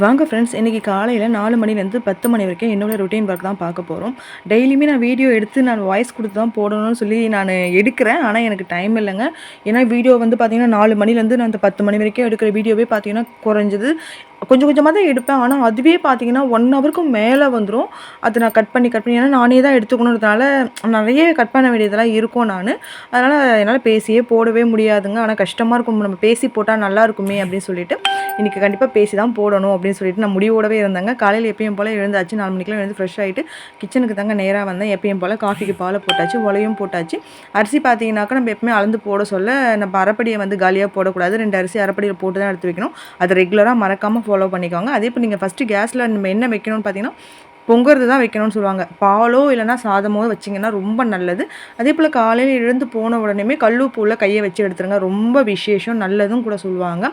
வாங்க ஃப்ரெண்ட்ஸ் இன்றைக்கி காலையில் நாலு மணிலேருந்து பத்து மணி வரைக்கும் என்னோட ரொட்டீன் ஒர்க் தான் பார்க்க போகிறோம் டெய்லியுமே நான் வீடியோ எடுத்து நான் வாய்ஸ் கொடுத்து தான் போடணும்னு சொல்லி நான் எடுக்கிறேன். ஆனால் எனக்கு டைம் இல்லைங்க. ஏன்னா வீடியோ வந்து பார்த்திங்கன்னா நாலு மணிலேருந்து நான் அந்த பத்து மணி வரைக்கும் எடுக்கிற வீடியோவே பார்த்தீங்கன்னா குறைஞ்சது. கொஞ்சம் கொஞ்சமாக தான் எடுப்பேன். ஆனால் அதுவே பார்த்திங்கன்னா ஒன் ஹவருக்கும் மேலே வந்துடும் அது நான் கட் பண்ணி கட் பண்ணி. ஏன்னா நானே தான் எடுத்துக்கணுன்றதுனால நிறைய கட் பண்ண வேண்டியதெல்லாம் இருக்கும் நான். அதனால் என்னால் பேசியே போடவே முடியாதுங்க. ஆனால் கஷ்டமாக இருக்கும். நம்ம பேசி போட்டால் நல்லா இருக்குமே அப்படின்னு சொல்லிட்டு. இன்றைக்கி கண்டிப்பாக பேசி தான் போடணும் அப்படின்னு சொல்லிட்டு நான் முடிவோடவே இருந்தாங்க. காலையில் எப்பயும் போல் எழுந்தாச்சு. நாலு மணிக்கெலாம் எழுந்து ஃப்ரெஷ் ஆகிட்டு கிச்சனுக்கு தாங்க நேராக வந்தேன். எப்பயும் போல் காஃபிக்கு பாலை போட்டாச்சு உலையும் போட்டாச்சு. அரிசி பார்த்தீங்கன்னாக்கா நம்ம எப்பவுமே அளந்து போட சொல்ல நம்ம அரைப்படியை வந்து காலியாக போடக்கூடாது. ரெண்டு அரிசி அரைப்படியில் போட்டு தான் எடுத்து வைக்கணும். அதை ரெகுலராக மறக்காமல் ஃபாலோ பண்ணிக்கோங்க. அதே இப்போ நீங்கள் ஃபஸ்ட்டு கேஸில் நம்ம என்ன வைக்கணும்னு பார்த்தீங்கன்னா பொங்குறது தான் வைக்கணும்னு சொல்லுவாங்க. பாலோ இல்லைனா சாதமோ வச்சிங்கன்னா ரொம்ப நல்லது. அதே போல் காலையில் எழுந்து போன உடனேமே கல்லுப்பூவில் கையை வச்சு எடுத்துருங்க. ரொம்ப விசேஷம் நல்லதும் கூட சொல்லுவாங்க.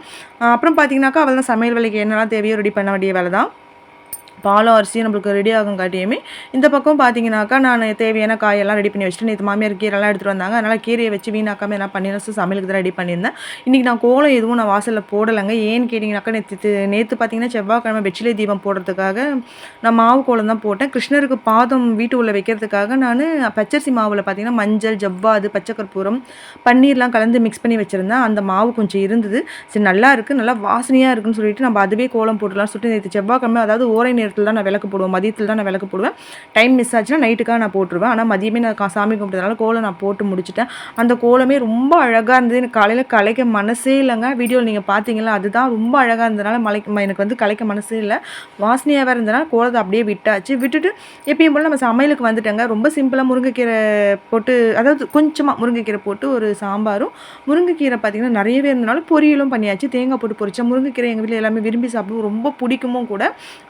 அப்புறம் பார்த்தீங்கன்னாக்கா அவள் தான் சமையல் வேலைக்கு என்னெல்லாம் தேவையோ ரெடி பண்ண வேண்டிய வேலை தான் பாலும் அரிசியும் நம்மளுக்கு ரெடி ஆகும் காட்டியுமே இந்த பக்கம் பார்த்தீங்கன்னாக்கா நான் தேவையான காயெல்லாம் ரெடி பண்ணி வச்சுட்டு நேற்று மாமியார் கீரைலாம் எடுத்துகிட்டு வந்தாங்க. அதனால் கீரையை வச்சு வீணாக்காமல் என்ன பண்ணிடலாம் சமையலுக்கு தான் ரெடி பண்ணியிருந்தேன். இன்றைக்கி நான் கோலம் எதுவும் நான் வாசலில் போடலைங்க. ஏன்னு கேட்டிங்கனாக்கா நேற்று நேற்று பார்த்தீங்கன்னா செவ்வாய்க்கிழமை வெற்றிலை தீபம் போடுறதுக்காக நான் மாவு கோலம் தான் போட்டேன். கிருஷ்ணருக்கு பாதம் வீட்டு உள்ள வைக்கிறதுக்காக நான் பச்சரிசி மாவில் பார்த்தீங்கன்னா மஞ்சள் ஜவ்வாது பச்சை கற்பூரம் பன்னீர்லாம் கலந்து மிக்ஸ் பண்ணி வச்சுருந்தேன். அந்த மாவு கொஞ்சம் இருந்தது. சரி நல்லா இருக்குது நல்லா வாசனையாக இருக்குன்னு சொல்லிட்டு நம்ம அதுவே கோலம் போட்டுலாம் சொல்லிட்டு நேற்று செவ்வாய்க்கிழமை அதாவது ஓரை நேரம் நேரத்தில் தான் நான் விளக்கு போடுவேன். மதியத்தில் தான் நான் விளக்கு போடுவேன். டைம் மிஸ் ஆச்சுன்னா நைட்டுக்காக நான் போட்டுருவேன். ஆனால் மதியமே நான் சாமி கும்பிட்டதுனால கோலம் நான் போட்டு முடிச்சிட்டேன். அந்த கோலமே ரொம்ப அழகாக இருந்தது. எனக்கு காலையில் கலைக்க மனசே இல்லைங்க. வீடியோவில் நீங்கள் பார்த்தீங்களா அதுதான் ரொம்ப அழகாக இருந்ததுனால மலை எனக்கு வந்து கலைக்க மனசே இல்லை. வாசனையாக இருந்ததுனால கோலத்தை அப்படியே விட்டாச்சு. விட்டுட்டு எப்பயும் போல் நம்ம சமையலுக்கு வந்துட்டேங்க. ரொம்ப சிம்பிளாக முருங்கைக்கீரை போட்டு அதாவது கொஞ்சமாக முருங்கைக்கீரை போட்டு ஒரு சாம்பாரும் முருங்கைக்கீரை பார்த்திங்கன்னா நிறையவே இருந்தனால பொரியலும் பண்ணியாச்சு. தேங்காய் போட்டு பொரிச்சேன். முருங்கைக்கீரை எங்கள் வீட்டில் எல்லாமே விரும்பி சாப்பிடுவோம். ரொம்ப பிடிக்குமும் கூட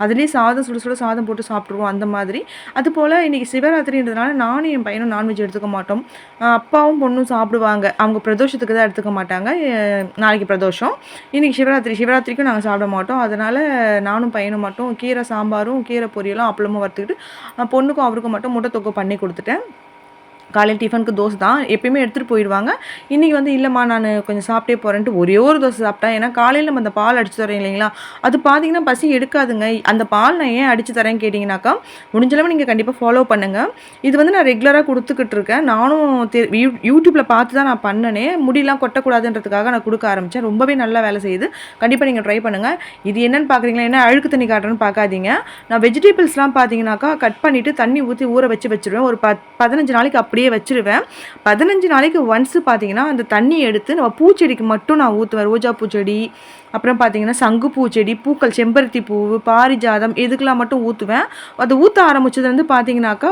அதுலேயே சாதம் சுட சுட சாதம் போட்டு சாப்பிட்ருவோம் அந்த மாதிரி. அதுபோல் இன்றைக்கி சிவராத்திரின்றதுனால நானும் என் பையனும் நான்வெஜ் எடுத்துக்க மாட்டோம். அப்பாவும் பொண்ணும் சாப்பிடுவாங்க. அவங்க பிரதோஷத்துக்கு தான் எடுத்துக்க மாட்டாங்க. நாளைக்கு பிரதோஷம். இன்றைக்கி சிவராத்திரி சிவராத்திரிக்கும் நாங்கள் சாப்பிட மாட்டோம். அதனால் நானும் பையனும் மட்டும் கீரை சாம்பாரும் கீரை பொரியலும் அப்பளமும் வறுத்துக்கிட்டு பொண்ணுக்கும் அவருக்கும் மட்டும் முட்டை தொக்கு பண்ணி கொடுத்துட்டேன். காலையில் டிஃபனுக்கு தோசை தான் எப்பயுமே எடுத்துகிட்டு போயிடுவாங்க. இன்றைக்கி வந்து இல்லைம்மா நான் கொஞ்சம் சாப்பிட்டே போகிறேன்ட்டு ஒரே ஒரு தோசை சாப்பிட்டேன் ஏன்னா காலையில் நம்ம அந்த பால் அடிச்சு தரேன் இல்லைங்களா? அது பார்த்தீங்கன்னா பசி எடுக்காதுங்க. அந்த பால் நான் ஏன் அடித்து தரேன் கேட்டிங்கனாக்கா முடிஞ்சளவு நீங்கள் கண்டிப்பாக ஃபாலோ பண்ணுங்கள் இது வந்து நான் ரெகுலராக கொடுத்துக்கிட்டு இருக்கேன். நானும் யூடியூப்பில் பார்த்து தான் நான் பண்ணனே. முடியெல்லாம் கொட்டக்கூடாதுன்றதுக்காக நான் கொடுக்க ஆரம்பித்தேன் ரொம்பவே நல்லா வேலை செய்யுது. கண்டிப்பாக நீங்கள் ட்ரை பண்ணுங்கள் இது என்னென்னு பார்க்குறீங்களா என்ன அழுக்கு தண்ணி காட்டுறேன்னு பார்க்காதீங்க நான் வெஜிடபிள்ஸ்லாம் பார்த்தீங்கன்னாக்கா கட் பண்ணிவிட்டு தண்ணி ஊற்றி ஊற வச்சு வச்சுருவேன். ஒரு ப பதினஞ்சு நாளைக்கு அப்படி அப்படியே வச்சுருவேன். பதினஞ்சு நாளைக்கு ஒன்ஸு பார்த்தீங்கன்னா அந்த தண்ணி எடுத்து நம்ம பூச்செடிக்கு மட்டும் நான் ஊற்றுவேன் ரோஜா பூச்செடி அப்புறம் பார்த்தீங்கன்னா சங்குப்பூ செடி பூக்கள் செம்பருத்தி பூ பாரிஜாதம் இதுக்கெல்லாம் மட்டும் ஊற்றுவேன் அது ஊற்ற ஆரம்பிச்சது வந்து பார்த்தீங்கன்னாக்கா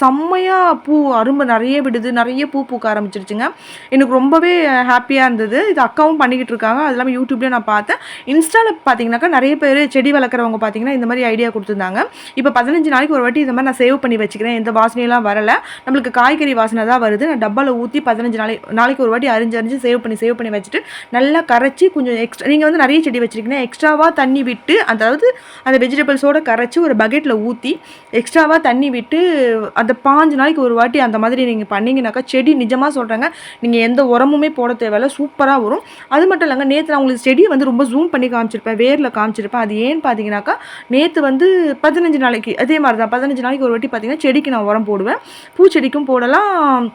செம்மையாக பூ அரும்பு நிறைய விடுது நிறைய பூ பூக்க ஆரம்பிச்சிருச்சுங்க. எனக்கு ரொம்பவே ஹாப்பியாக இருந்தது. இது அக்காவும் பண்ணிக்கிட்டு இருக்காங்க. அது இல்லாமல் யூடியூப்லேயும் நான் பார்த்தேன். இன்ஸ்டாவில் பார்த்தீங்கன்னாக்கா நிறைய பேர் செடி வளர்க்குறவங்க பார்த்தீங்கன்னா இந்த மாதிரி ஐடியா கொடுத்துருந்தாங்க. இப்போ பதினஞ்சு நாளைக்கு ஒரு வாட்டி இந்த மாதிரி நான் சேவ் பண்ணி வச்சுக்கிறேன். எந்த வாசனையெல்லாம் வரலை. நம்மளுக்கு காய்கறி வாசனை தான் வருது. நான் டப்பாவில் ஊற்றி பதினஞ்சு நாளைக்கு நாளைக்கு ஒரு வாட்டி அரிஞ்சு அரிஞ்சு சேவ் பண்ணி சேவ் பண்ணி வச்சுட்டு நல்லா கரைச்சி கொஞ்சம் எக்ஸ்ட்ரா நீங்கள் வந்து நிறைய செடி வச்சுருக்கீங்கன்னா எக்ஸ்ட்ராவாக தண்ணி விட்டு அதாவது அந்த வெஜிடபிள்ஸோடு கரைச்சி ஒரு பக்கெட்டில் ஊற்றி எக்ஸ்ட்ராவாக தண்ணி விட்டு அந்த பாஞ்சு நாளைக்கு ஒரு வாட்டி அந்த மாதிரி நீங்கள் பண்ணிங்கனாக்கா செடி நிஜமாக சொல்கிறாங்க நீங்கள் எந்த உரமுமே போட தேவையில்ல சூப்பராக வரும். அது மட்டும் இல்லைங்க நேற்று நான் உங்களுக்கு செடியை வந்து ரொம்ப ஜூம் பண்ணி காமிச்சிருப்பேன் வேரில் காமிச்சிருப்பேன். அது ஏன்னு பார்த்தீங்கன்னாக்கா நேற்று வந்து பதினஞ்சு நாளைக்கு அதே மாதிரி தான் பதினஞ்சு நாளைக்கு ஒரு வாட்டி பார்த்தீங்கன்னா செடிக்கு நான் உரம் போடுவேன். பூச்செடிக்கும் போடலாம்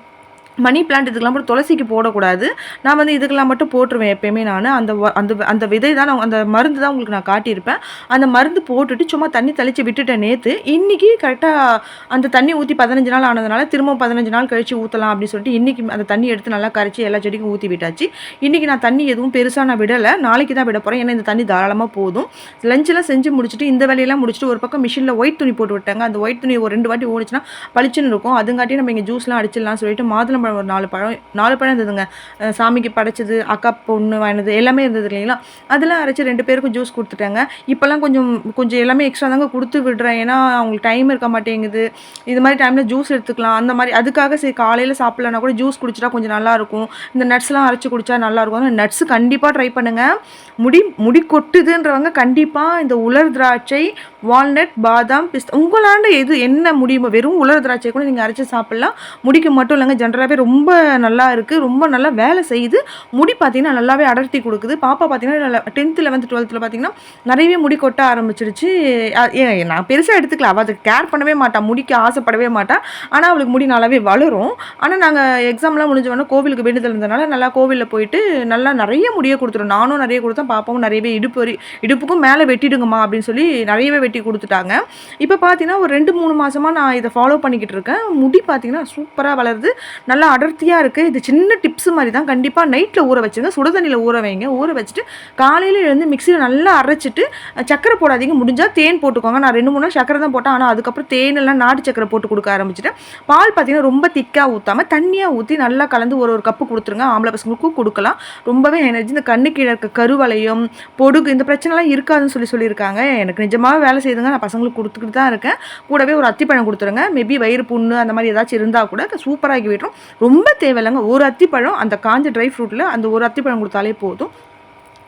மணி பிளான்ட் இதுக்கெல்லாம் மட்டும் துளசிக்கு போடக்கூடாது. நான் வந்து இதுக்கெல்லாம் மட்டும் போட்டுருவேன் எப்பயுமே நான். அந்த அந்த அந்த விதை தான் நான் அந்த மருந்து தான் உங்களுக்கு நான் காட்டியிருப்பேன். அந்த மருந்து போட்டுட்டு சும்மா தண்ணி தெளித்து விட்டுட்டேன் நேற்று இன்றைக்கி கரெக்டாக அந்த தண்ணி ஊற்றி பதினஞ்சு நாள் ஆனதுனால திரும்ப பதினஞ்சு நாள் கழித்து ஊற்றலாம் அப்படின்னு சொல்லிட்டு இன்றைக்கி அந்த தண்ணி எடுத்து நல்லா கரைச்சி எல்லா செடிக்கும் ஊற்றி விட்டாச்சு. இன்றைக்கி நான் தண்ணி எதுவும் பெருசாக நான் விடலை. நாளைக்கு தான் விட போகிறேன் ஏன்னா இந்த தண்ணி தாராளமாக போதும். லஞ்செல்லாம் செஞ்சு முடிச்சுட்டு இந்த வேலையெல்லாம் முடிச்சுட்டு ஒரு பக்கம் மிஷினில் ஒயிட் துணி போட்டு விட்டாங்க அந்த ஒயிட் துணி ஒரு ரெண்டு வாட்டி ஓடிச்சுன்னா பளிச்சுன்னு இருக்கும். அதுங்காட்டி நம்ம இங்கே ஜூஸ்லாம் அடிச்சிடலாம் சொல்லிட்டு மாதுளம் பழம் ஒரு நாலு பழம் நாலு பழம் இருந்ததுங்க. சாமிக்கு படைச்சது அக்கா பொண்ணு வாங்கினது எல்லாமே இருந்தது இல்லைங்களா? அதெல்லாம் அரைச்சி ரெண்டு பேருக்கும் ஜூஸ் கொடுத்துட்டாங்க. இப்போல்லாம் கொஞ்சம் கொஞ்சம் எல்லாமே எக்ஸ்ட்ரா தாங்க கொடுத்து விடுறேன். ஏன்னா அவங்களுக்கு டைம் இருக்க மாட்டேங்குது. இது மாதிரி டைமில் ஜூஸ் எடுத்துக்கலாம். அந்த மாதிரி அதுக்காக சரி காலையில் சாப்பிட்லனா கூட ஜூஸ் குடிச்சிட்டா கொஞ்சம் நல்லாயிருக்கும் இந்த நட்ஸ்லாம் அரைச்சி குடித்தா நல்லாயிருக்கும் நட்ஸ் கண்டிப்பாக ட்ரை பண்ணுங்கள் முடி முடி கொட்டுதுன்றவங்க கண்டிப்பாக இந்த உலர் திராட்சை வால்நட் பாதாம் பிஸ்தா உங்களாண்ட எது என்ன முடியுமோ வெறும் உலர் திராட்சை கூட நீங்கள் அரைச்சி சாப்பிட்லாம். முடிக்க மட்டும் இல்லைங்க ஜென்ரலாகவே பார்க்கவே ரொம்ப நல்லா இருக்குது ரொம்ப நல்லா வேலை செய்யுது. முடி பார்த்தீங்கன்னா நல்லாவே அடர்த்தி கொடுக்குது. பாப்பா பார்த்தீங்கன்னா டென்த்து லெவன்த்து டுவெல்த்தில் பார்த்தீங்கன்னா நிறையவே முடி கொட்ட ஆரம்பிச்சிருச்சு. நான் பெருசாக எடுத்துக்கல. அவள் அதுக்கு கேர் பண்ணவே மாட்டான் முடிக்க ஆசைப்படவே மாட்டான் ஆனால் அவளுக்கு முடி நல்லாவே வளரும். ஆனால் நாங்கள் எக்ஸாம்லாம் முடிஞ்சவொடனே கோவிலுக்கு வேண்டுதல் இருந்ததுனால நல்லா கோவிலில் போயிட்டு நல்லா நிறைய முடியை கொடுத்துரும் நானும் நிறைய கொடுத்தேன். பாப்பாவும் நிறையவே இடுப்பு வரி இடுப்புக்கும் மேலே வெட்டிடுங்கம்மா அப்படின்னு சொல்லி நிறையவே வெட்டி கொடுத்துட்டாங்க. இப்போ பார்த்தீங்கன்னா ஒரு ரெண்டு மூணு மாதமாக நான் இதை ஃபாலோ பண்ணிக்கிட்டு இருக்கேன். முடி பார்த்தீங்கன்னா சூப்பராக வளருது. நல்லா அடர்த்தியாக இருக்குது இது சின்ன டிப்ஸ் மாதிரி தான் கண்டிப்பாக நைட்டில் ஊற வச்சுங்க சுடுதண்ணியில் ஊற வைங்க. ஊற வச்சுட்டு காலையில் எழுந்து மிக்சியில் நல்லா அரைச்சிட்டு சக்கரை போடாதீங்க. முடிஞ்சால் தேன் போட்டுக்கோங்க. நான் ரெண்டு மூணு நாள் சக்கரை தான் போட்டேன். ஆனால் அதுக்கப்புறம் தேன் எல்லாம் நாட்டு சக்கரை போட்டு கொடுக்க ஆரம்பிச்சிட்டேன். பால் பார்த்தீங்கன்னா ரொம்ப திக்காக ஊற்றாமல் தண்ணியாக ஊற்றி நல்லா கலந்து ஒரு ஒரு கப்பு கொடுத்துருங்க. ஆம்பளை பசங்களுக்கும் கொடுக்கலாம். ரொம்பவே எனர்ஜி இந்த கண்ணு கீழே இருக்க கருவலையும் பொடுகு இந்த பிரச்சனைலாம் இருக்காதுன்னு சொல்லி சொல்லியிருக்காங்க. எனக்கு நிஜமாகவே வேலை செய்துங்க நான் பசங்களுக்கு கொடுத்துக்கிட்டு தான் இருக்கேன். கூடவே ஒரு அத்திப்பழம் கொடுத்துருங்க. மேபி வயிறு புண்ணு அந்த மாதிரி ஏதாச்சும் இருந்தால் கூட சூப்பராகி விட்டுரும். ரொம்ப தேவையில்லைங்க. ஒரு அத்திப்பழம் அந்த காஞ்ச ட்ரை ஃப்ரூட்டில் அந்த ஒரு அத்திப்பழம் கொடுத்தாலே போதும்.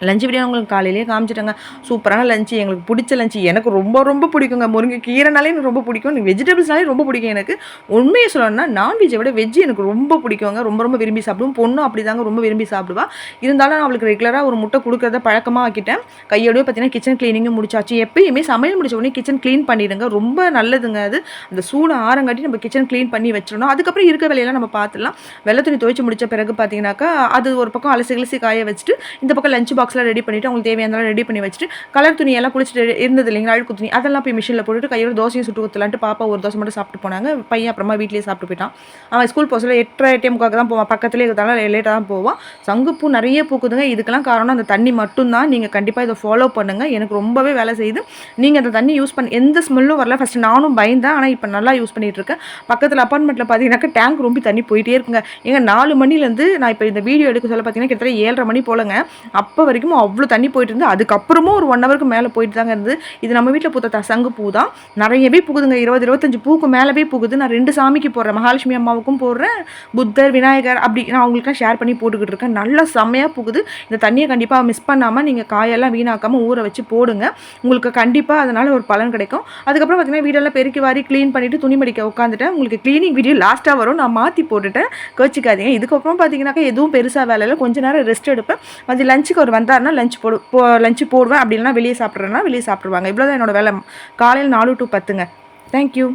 லஞ்ச் பிரியாணி உங்களுக்கு காலையிலேயே காமிச்சிட்டாங்க. சூப்பரான லஞ்சு எங்களுக்கு பிடிச்ச லஞ்சு எனக்கு ரொம்ப ரொம்ப பிடிக்குங்க. முருங்கை கீரைனாலே எனக்கு ரொம்ப பிடிக்கும். எனக்கு வெஜிடபிள்ஸ்னாலே ரொம்ப பிடிக்கும் எனக்கு. உண்மையை சொல்லணும்னா நான்வெஜ்ஜை விட வெஜ்ஜு எனக்கு ரொம்ப பிடிக்குங்க. ரொம்ப ரொம்ப விரும்பி சாப்பிடுவோம் பொண்ணும் அப்படி தாங்க ரொம்ப விரும்பி சாப்பிடுவா. இருந்தாலும் நான் அவளுக்கு ரெகுலராக ஒரு முட்டை கொடுக்குறத பழக்கமாக ஆக்கிட்டேன். கையோடய பார்த்தீங்கன்னா கிச்சன் க்ளீனிங்கும் முடிச்சாச்சு. எப்பயுமே சமையல் முடிச்ச உடனே கிச்சன் க்ளீன் பண்ணிடுங்க. ரொம்ப நல்லதுங்க அது. அந்த சூடு ஆரங்காட்டி நம்ம கிச்சன் க்ளீன் பண்ணி வச்சிடணும். அதுக்கப்புறம் இருக்க வேலையெல்லாம் நம்ம பார்த்துலாம் வெள்ளை துணி துவைச்சு முடித்த பிறகு பார்த்தீங்கன்னாக்கா அது ஒரு பக்கம் அலசி அலசி காய வச்சுட்டு இந்த பக்கம் லஞ்ச் பாக்ஸ்லாம் ரெடி பண்ணிவிட்டு உங்களுக்கு தேவையானதெல்லாம் ரெடி பண்ணி வச்சுட்டு கலர் துணியெல்லாம் குளிச்சுட்டு இருந்தது இல்லைங்களா அழுக்கு துணி அதெல்லாம் போய் மிஷினில் போட்டுட்டு கையோட தோசையும் சுட்டு கொடுத்துலான்ட்டு பாப்பா ஒரு தோசை மட்டும் சாப்பிட்டு போனாங்க. பையன் அப்புறமா வீட்லேயே சாப்பிட்டு போயிட்டான். அவன் ஸ்கூல் போக சொல்ல எட்டரை டைமுக்காக தான் போவான். பக்கத்துலேயே இருக்கிறதால லேட்டாக தான் போவான். சங்குப்பூ நிறைய பூக்குதுங்க. இதுக்கெல்லாம் காரணம் அந்த தண்ணி மட்டும்தான். நீங்கள் கண்டிப்பாக இதை ஃபாலோ பண்ணுங்கள் எனக்கு ரொம்பவே வேலை செய்யுது. நீங்கள் அந்த தண்ணி யூஸ் பண்ண எந்த ஸ்மெல்லும் வரல. ஃபஸ்ட்டு நானும் பயந்தேன். ஆனால் இப்போ நல்லா யூஸ் பண்ணிகிட்டு இருக்கேன். பக்கத்தில் அப்பார்ட்மெண்ட்டில் பார்த்தீங்கன்னாக்கா டேங்க் ரொம்ப தண்ணி போயிட்டே இருக்குங்க. ஏங்க நாலு மணிலேருந்து நான் இப்போ இந்த வீடியோ எடுக்க சொல்ல பார்த்தீங்கன்னா கிட்டத்தட்ட ஏழரை மணி போலங்க. அப்போ வரைக்கும் வரைக்கும் அவ்வளோ தண்ணி போயிட்டு இருந்து அதுக்கப்புறமும் ஒரு ஒன் ஹவருக்கு மேலே போயிட்டு தாங்க இருந்து இது நம்ம வீட்டில் பூத்த தசங்கு சங்கு பூ தான். நிறையவே பூக்குதுங்க இருபது இருபத்தஞ்சு பூக்கு மேலவே பூக்குது நான் ரெண்டு சாமிக்கு போடுறேன். மகாலட்சுமி அம்மாவுக்கும் போடுறேன். புத்தர் விநாயகர் அப்படி நான் அவங்களுக்குலாம் ஷேர் பண்ணி போட்டுக்கிட்டு இருக்கேன். நல்லா செம்மையாக பூக்குது இந்த தண்ணியை கண்டிப்பாக மிஸ் பண்ணாமல் நீங்கள் காயெல்லாம் வீணாக்காமல் ஊற வச்சு போடுங்க. உங்களுக்கு கண்டிப்பாக அதனால் ஒரு பலன் கிடைக்கும். அதுக்கப்புறம் பார்த்தீங்கன்னா வீடெல்லாம் பெருக்கி வாரி க்ளீன் பண்ணிவிட்டு துணி மடிக்க உட்காந்துட்டேன் உங்களுக்கு க்ளீனிங் வீடியோ லாஸ்ட்டாக வரும். நான் மாற்றி போட்டுட்டேன். கோச்சிக்காதீங்க. இதுக்கப்புறம் பார்த்தீங்கன்னாக்கா எதுவும் பெருசாக வேலையில் கொஞ்சம் நேரம் ரெஸ்ட் எடுப்பேன். அது லஞ்சுக்கு ஒரு வந்து வந்தாருன்னா லஞ்ச் போடு போ லஞ்சு போடுவேன். அப்படின்னா வெளியே சாப்பிட்றேன்னா வெளியே சாப்பிட்ருவாங்க இவ்வளோ தான் என்னோட வேலை. காலையில் நாலு டு பத்துங்க. தேங்க்யூ